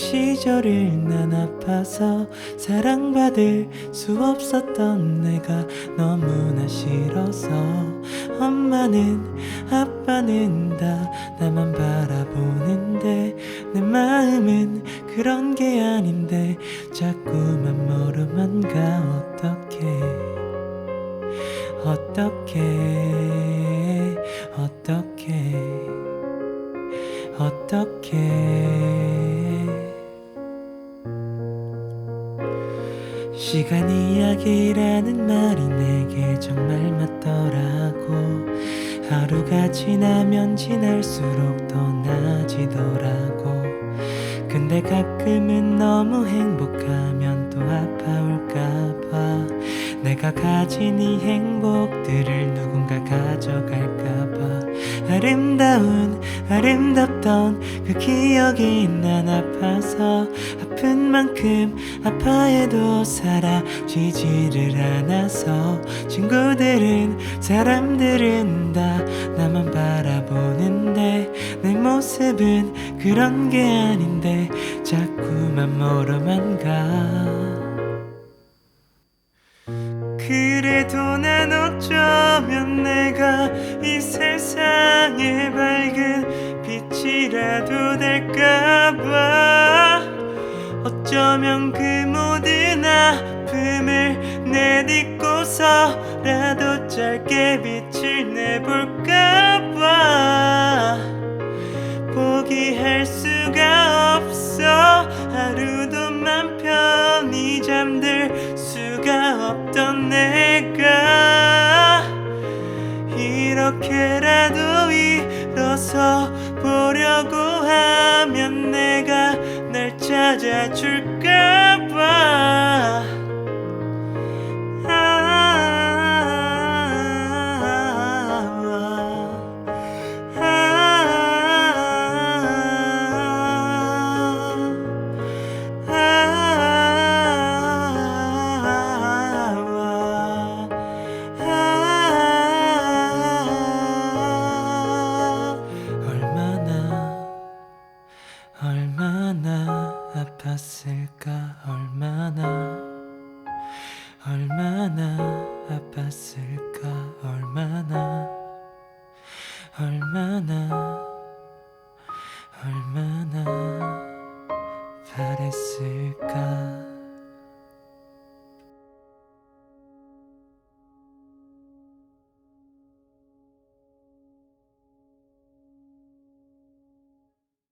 시절을 난 아파서 사랑받을 수 없었던 내가 너무나 싫어서 엄마는 아빠는 다 나만 바라보는데 내 마음은 그런 게 아닌데 자꾸만 멀어만 가. 어떡해? 어떻게 어떻게 어떻게 시간 이야기라는 말이 내게 정말 맞더라고. 하루가 지나면 지날수록 더 나아지더라고. 근데 가끔은 너무 행복하면 또 아파올까봐. 내가 가진 이 행복들을 누군가 가져갈까봐. 아름다운 아름답던 그 기억이 난 아파서 아픈 만큼 아파해도 사라지지를 않아서 친구들은 사람들은 다 나만 바라보는데 내 모습은 그런 게 아닌데 자꾸만 멀어만 가. 그래도 난 어쩌면 내가 이 세상의 밝은 빛이라도 될까봐 어쩌면 그 모든 아픔을 내딛고서라도 짧게 빛을 내볼까봐. 포기할 수가 없어. 하루도 맘 편히 잠들 수가 없던 내가. 이렇게라도 일어서 보려고 하면 내가 날 찾아줄까 아팠을까 얼마나